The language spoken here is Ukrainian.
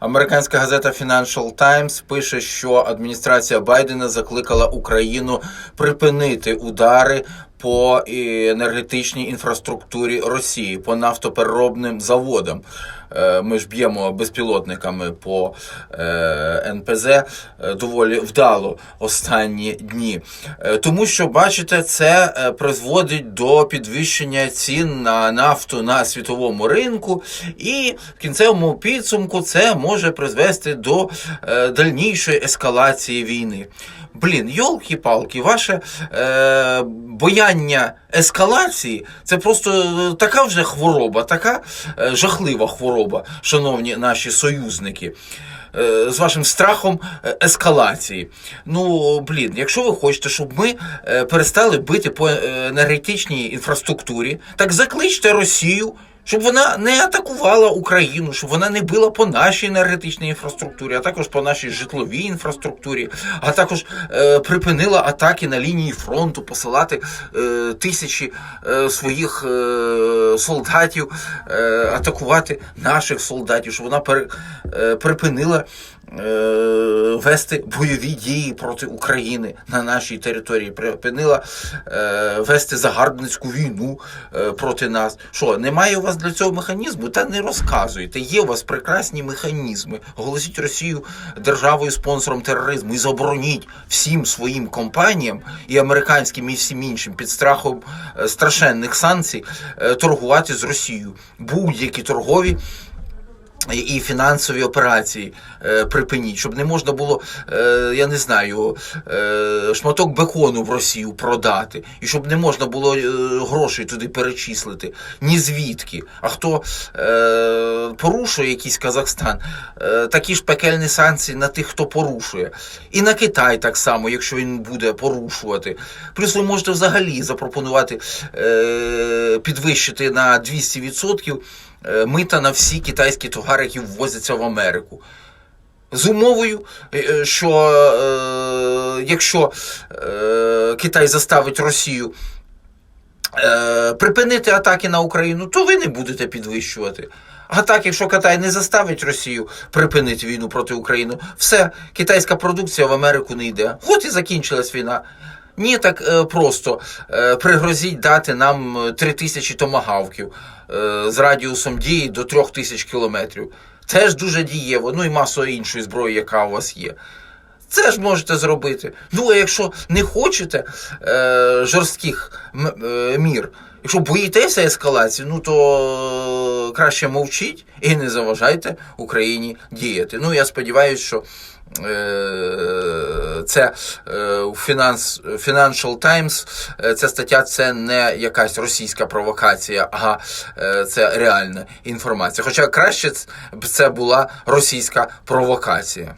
Американська газета Financial Times пише, що адміністрація Байдена закликала Україну припинити удари по енергетичній інфраструктурі Росії, по нафтопереробним заводам. Е, Ми ж б'ємо безпілотниками по е, НПЗ е, доволі вдало останні дні. Е, Тому що, бачите, це е, призводить до підвищення цін на нафту на світовому ринку, і в кінцевому підсумку це може призвести до е, дальнішої ескалації війни. Блін, йолки-палки, ваше е, бояння ескалації це просто е, така вже хвороба, така е, жахлива хвороба, шановні наші союзники. е, З вашим страхом е, ескалації. Ну, блін, якщо ви хочете, щоб ми перестали бити по енергетичній інфраструктурі, так закличте Росію, щоб вона не атакувала Україну, щоб вона не била по нашій енергетичній інфраструктурі, а також по нашій житловій інфраструктурі, а також е, припинила атаки на лінії фронту, посилати е, тисячі е, своїх е, солдатів, е, атакувати наших солдатів, щоб вона пер, е, припинила. Е, Вести бойові дії проти України на нашій території, припинила е, вести загарбницьку війну е, проти нас. Що, немає у вас для цього механізму? Та не розказуйте. Є у вас прекрасні механізми. Оголосіть Росію державою спонсором тероризму і забороніть всім своїм компаніям і американським, і всім іншим під страхом страшенних санкцій торгувати з Росією. Будь-які торгові і фінансові операції е, припиніть, щоб не можна було, е, я не знаю, е, шматок бекону в Росію продати, і щоб не можна було е, грошей туди перечислити. Ні звідки. А хто е, порушує якийсь Казахстан, е, такі ж пекельні санкції на тих, хто порушує. І на Китай так само, якщо він буде порушувати. Плюс ви можете взагалі запропонувати е, підвищити на 200% е, мита на всі китайські товари, які ввозяться в Америку. З умовою, е, що е, якщо е, Китай заставить Росію е, припинити атаки на Україну, то ви не будете підвищувати. А так, якщо Китай не заставить Росію припинити війну проти України, все, китайська продукція в Америку не йде. От і закінчилась війна. Ні, так е, просто е, пригрозіть дати нам 3000 тисячі томагавків е, з радіусом дії до 3000 тисяч кілометрів. Теж дуже дієво, ну і масою іншої зброї, яка у вас є. Це ж можете зробити. Ну, а якщо не хочете е, жорстких е, мір, якщо боїтеся ескалації, ну то е, краще мовчіть і не заважайте Україні діяти. Ну, я сподіваюся, що е, це е, у Financial Times, ця стаття це не якась російська провокація, а це реальна інформація. Хоча краще б це була російська провокація.